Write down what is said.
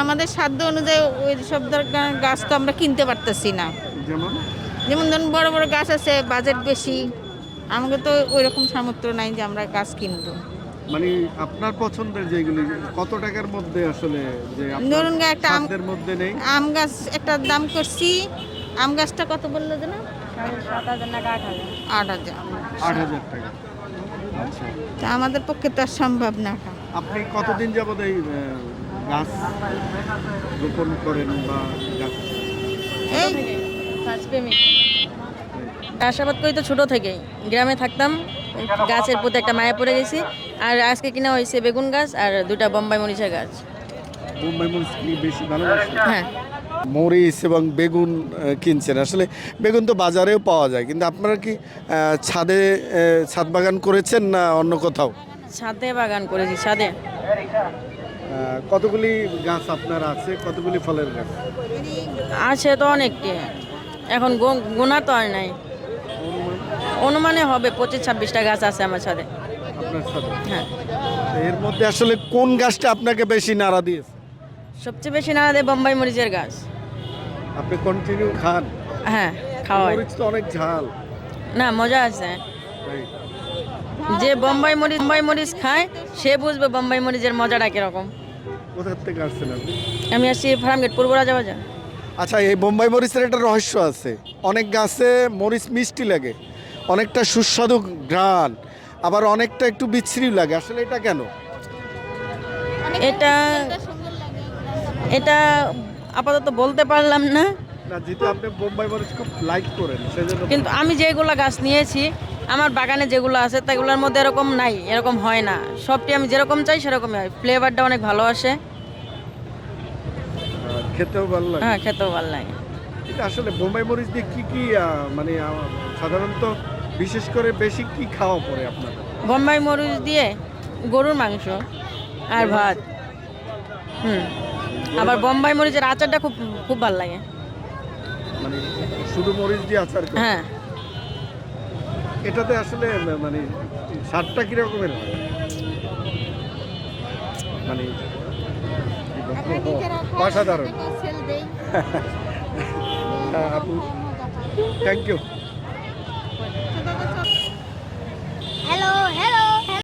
আমাদের সাধ্য অনুযায়ী ওই সব গাছ তো আমরা কিনতে পারতেছি না। যেমন? যেমন ধরুন বড় বড় গাছ আছে বাজেট বেশি। আমাকে তো ওই রকম সামর্থ্য নাই যে আমরা গাছ কিনবো। মানে আপনার পছন্দের যেগুলি কত টাকার মধ্যে আসলে যে ধরুন একটা আম- সাধ্যের মধ্যে নেই? আম গাছ একটা দাম করছি। আম গাছটা কত বলল যেন? আট হাজার। আট হাজার টাকা। আচ্ছা। তা আমাদের পক্ষে তো আর সম্ভব না। আপনি কতদিন যাবত এই গাছ রোপণ করেন বা গাছ এই চাষাবাদ করি তো ছোটো থেকেই। গ্রামে থাকতাম গাছের প্রতি একটা মায়া পড়ে গেছি। আর আজকে কিনা হয়েছে বেগুন গাছ আর দুটা বোম্বাই মরিচের গাছ। মরিচ কি বেশি ভালোবাসেন? হ্যাঁ। মরিচ এবং বেগুন কিনছেন। আসলে বেগুন তো বাজারেও পাওয়া যায় কিন্তু আপনারা কি ছাদে ছাদ বাগান করেছেন না অন্য কোথাও? ছাদে বাগান করেছি ছাদে। কতগুলি গাছ আপনার আছে? কতগুলি ফলের গাছ? আছে তো অনেকটি। এখন গোনা তো আর নাই। অনুমান? হবে পঁচিশ ছাব্বিশটা গাছ আছে আমার আপনার সাথে? হ্যাঁ। এর মধ্যে আসলে কোন গাছটা আপনাকে বেশি নাড়া দিয়েছে? সবচেয়ে বেশি না দেয় বোম্বাই মরিচের গাছ। আপনি কন্টিনিউ খান। হ্যাঁ খাওয়াই মরিচ তো অনেক ঝাল। না মজা আছে। যে বোম্বাই মরিচ বোম্বাই মরিচ খায় সে বুঝবে বোম্বাই মরিচের মজাটা কীরকম। কোথার থেকে আসছেন আপনি? আমি আসছি ফার্মগেট পূর্ব রাজা বাজার আচ্ছা এই বোম্বাই মরিচের একটা রহস্য আছে। অনেক গাছে মরিচ মিষ্টি লাগে অনেকটা সুস্বাদু ঘ্রাণ আবার অনেকটা একটু বিচ্ছিরি লাগে। আসলে এটা কেন? এটা এটা আপাতত বলতে পারলাম না। না যেহেতু আপনি বোম্বাই মরিচ খুব লাইক করেন কিন্তু আমি যেগুলো গাছ নিয়েছি আমার বাগানে যেগুলো আছে সেগুলোর মধ্যে এরকম নাই এরকম হয় না। সবটি আমি যেরকম চাই সেরকমই হয়। ফ্লেভারটা অনেক ভালো আসে। খেতেও ভালো লাগে। হ্যাঁ খেতেও ভালো লাগে। এটা আসলে বোম্বাই মরিচ দিয়ে কি কি মানে সাধারণত বিশেষ করে বেশি কি খাওয়া পড়ে আপনার বোম্বাই মরিচ দিয়ে গরুর মাংস আর ভাত। হুম। আবার বোম্বাই মরিচের আচারটা খুব খুব ভালো লাগে। মানে শুধু মরিচ দিয়ে আচার করে। হ্যাঁ। এটাতে আসলে মানে স্বাদটা কিরকমের হয়? মানে অসাধারণ। আপু থ্যাংক ইউ হ্যালো হ্যালো